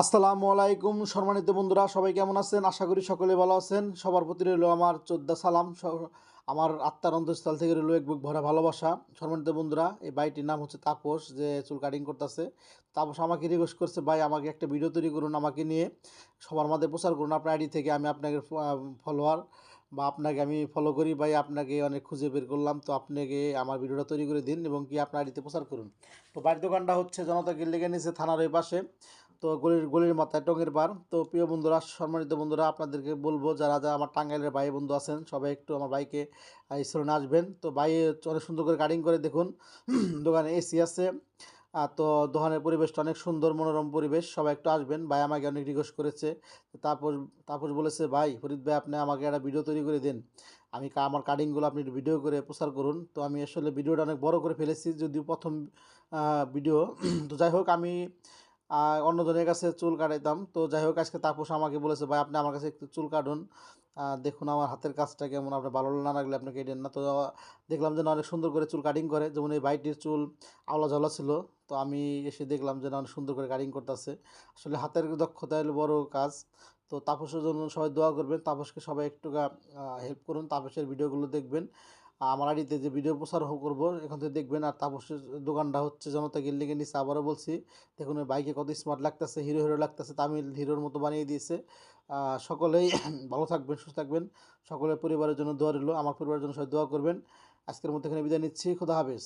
আসসালামু আলাইকুম সম্মানিত বন্ধুরা, সবাই কেমন আছেন? আশা করি সকলে ভালো আছেন। সবার প্রতি রইল আমার চোদ্দা সালাম। আমার আত্মার অন্তঃস্থল থেকে রইল এক বুক ভরা ভালোবাসা। সম্মানিত বন্ধুরা, এই ভাইটির নাম হচ্ছে তাপস, যে চুল কাটিং করতেছে। তাপস আমাকে রিকোয়েস্ট করছে, ভাই, আমাকে একটা ভিডিও তৈরি করুন আমাকে নিয়ে। সবার মধ্যে প্রচার করুন আপনার আইডি থেকে, আমি আপনাকে ফলোয়ার বা আপনাকে আমি ফলো করি। ভাই, আপনাকে অনেক খুঁজে বের করলাম, তো আপনাকে আমার ভিডিওটা তৈরি করে দিন এবং কি আপনার আইডিতে প্রচার করুন। তো বাড়ির দোকানটা হচ্ছে জনতা গিল্লিকে নিচে থানার ওই পাশে। তো গলির গলির মাথায় টঙ্গের বার। তো প্রিয় বন্ধুরা, সম্মানিত বন্ধুরা, আপনাদেরকে বলব, যারা যারা আমার টাঙ্গাইলের ভাই বন্ধু আছেন, সবাই একটু আমার বাইকে স্টোনে আসবেন। তো ভাই, অনেক সুন্দর করে কাটিং করে দেখুন। দোকানে এসি আছে। তো দোকানের পরিবেশটা অনেক সুন্দর, মনোরম পরিবেশ। সবাই একটু আসবেন। ভাই আমাকে অনেক রিকোয়েস্ট করেছে। তারপর তারপর বলেছে, ভাই, ফরিদ ভাই, আপনি আমাকে একটা ভিডিও তৈরি করে দিন। আমি আমার কাটিংগুলো আপনি ভিডিও করে প্রচার করুন। তো আমি আসলে ভিডিওটা অনেক বড় করে ফেলেছি, যদিও প্রথম ভিডিও তো যাই হোক, আমি অন্যজনের কাছে চুল কাটাইতাম। তো যাই হোক, আজকে তাপস আমাকে বলেছে, ভাই, আপনি আমার কাছে একটু চুল কাটুন। দেখুন আমার হাতের কাজটা কেমন আপনার ভালো না লাগলে আপনি কেটেন না। তো দেখলাম যে না, অনেক সুন্দর করে চুল কাটিং করে। যেমন এই বাইটির চুল আওলা ঝালা ছিল। তো আমি এসে দেখলাম যে না, অনেক সুন্দর করে কাটিং করতেছে। আসলে হাতের দক্ষতা হলো বড় কাজ। তো তাপসের জন্য সবাই দোয়া করবেন। তাপসকে সবাই একটু হেল্প করুন। তাপসের ভিডিওগুলো দেখবেন। আমার আইডিতে যে ভিডিও প্রচার করব, এখান থেকে দেখবেন আর তাপসের দোকানটা হচ্ছে জনতা গিল্ডিংয়ের নিচে আবারও বলছি, দেখুন বাইকে কত স্মার্ট লাগতেছে হিরো হিরো লাগতেছে, তামিল হিরোর মতো বানিয়ে দিয়েছে। সকলেই ভালো থাকবেন, সুস্থ থাকবেন, সকলের পরিবারের জন্য দোয়া রইল, আমার পরিবারের জন্য সবাই দোয়া করবেন। আজকের মধ্যে এখানে বিদায় নিচ্ছি, খুদা হাফেজ।